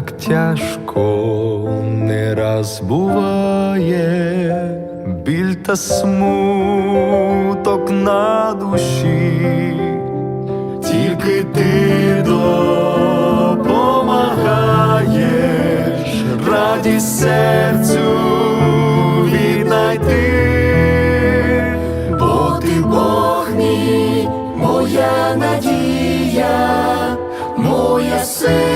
тяжко не раз буває, біль та смуток на душі, тільки ти допомагаєш радість серцю віднайти, бо ти Бог мій, моя надія, моя сила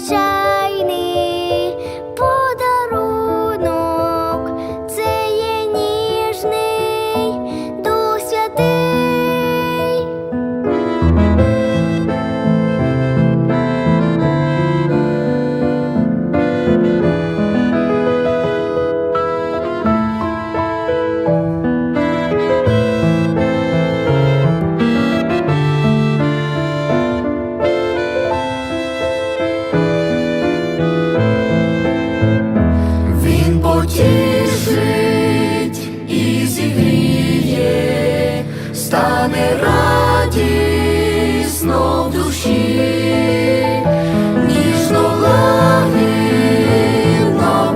下。Стане радісно в душі, ніжно лагідно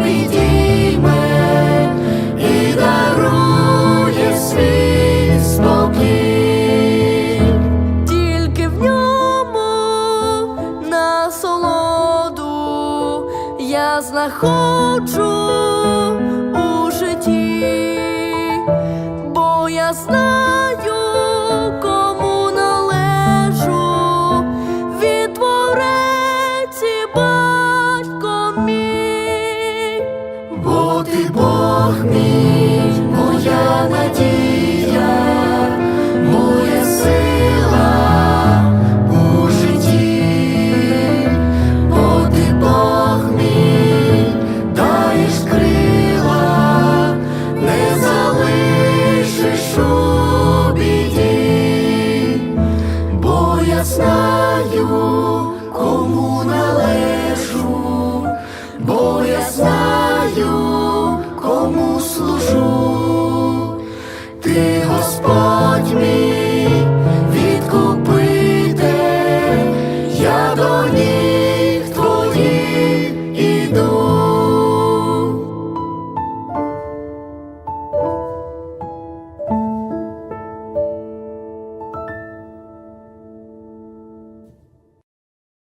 підійме і дарує свій спокій. тільки в ньому насолоду я знаходжу у житті, бо я знаю, душу, ти Господь.